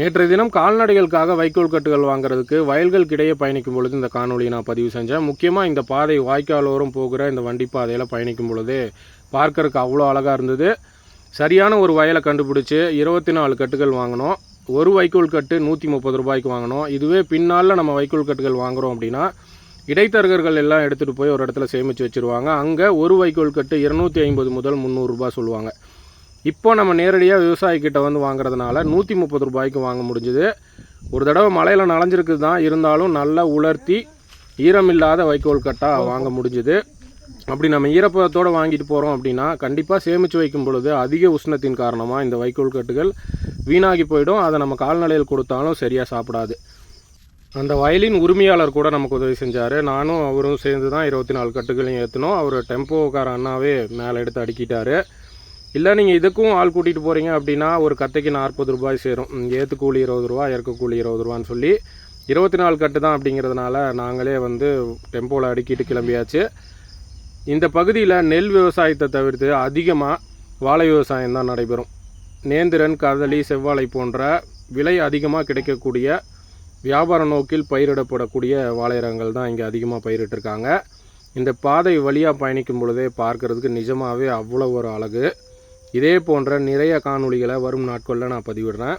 நேற்றைய தினம் கால்நடைகளுக்காக வைக்கோல் கட்டுகள் வாங்குறதுக்கு வயல்களுக்கு இடையே பயணிக்கும் பொழுது இந்த காணொலியை நான் பதிவு செஞ்சேன். முக்கியமாக இந்த பாதை வாய்க்காலோரம் போகிற இந்த வண்டி பாதையில் பயணிக்கும் பொழுது பார்க்கறதுக்கு அவ்வளோ அழகாக இருந்தது. சரியான ஒரு வயலை கண்டுபிடிச்சி இருபத்தி நாலு கட்டுகள் வாங்கினோம். ஒரு வைக்கோல் கட்டு நூற்றி முப்பது ரூபாய்க்கு வாங்கினோம். இதுவே பின்னால் நம்ம வைக்கோல் கட்டுகள் வாங்குகிறோம் அப்படின்னா இடைத்தரகர்கள் எல்லாம் எடுத்துகிட்டு போய் ஒரு இடத்துல சேமித்து வச்சுருவாங்க. அங்கே ஒரு வைக்கோல் கட்டு இருநூற்றி ஐம்பது முதல் முந்நூறுரூபா சொல்லுவாங்க. இப்போ நம்ம நேரடியாக விவசாயிக்கிட்ட வந்து வாங்குறதுனால நூற்றி முப்பது ரூபாய்க்கு வாங்க முடிஞ்சுது. ஒரு தடவை மழையில் நனைஞ்சிருக்குது தான். இருந்தாலும் நல்லா உலர்த்தி ஈரமில்லாத வைக்கோல் கட்டாக வாங்க முடிஞ்சுது. அப்படி நம்ம ஈரப்பதத்தோடு வாங்கிட்டு போகிறோம் அப்படின்னா கண்டிப்பாக சேமித்து வைக்கும் பொழுது அதிக உஷ்ணத்தின் காரணமாக இந்த வைக்கோல் கட்டுகள் வீணாகி போயிடும். அதை நம்ம கால்நடையில் கொடுத்தாலும் சரியாக சாப்பிடாது. அந்த வயலின் உரிமையாளர் கூட நமக்கு உதவி செஞ்சார். நானும் அவரும் சேர்ந்து தான் இருபத்தி நாலு கட்டுகளையும் ஏற்றினோம் அவர் டெம்போக்கார அண்ணாவே மேலே எடுத்து அடுக்கிட்டார். இல்லை நீங்கள் இதுக்கும் ஆள் கூட்டிகிட்டு போகிறீங்க அப்படின்னா ஒரு கத்தைக்கு நாற்பது ரூபாய் சேரும். ஏற்று கூலி இருபது ரூபா இறக்க கூலி இருபது ரூபான்னு சொல்லி இருபத்தி நாலு கட்டு தான் அப்படிங்கிறதுனால நாங்களே வந்து டெம்போவில் அடுக்கிட்டு கிளம்பியாச்சு. இந்த பகுதியில் நெல் விவசாயத்தை தவிர்த்து அதிகமாக வாழை விவசாயம் தான் நடைபெறும். நேந்திரன் கதளி செவ்வாழை போன்ற விலை அதிகமாக கிடைக்கக்கூடிய வியாபார நோக்கில் பயிரிடப்படக்கூடிய வாழை ரகங்கள் தான் இங்கே அதிகமாக பயிரிட்டிருக்காங்க. இந்த பாதை வழியாக பயணிக்கும் பொழுதே பார்க்கறதுக்கு நிஜமாகவே அவ்வளோ ஒரு அழகு. இதே போன்ற நிறைய காணொளிகளை வரும் நாட்களில் நான் பதிவிடுறேன்.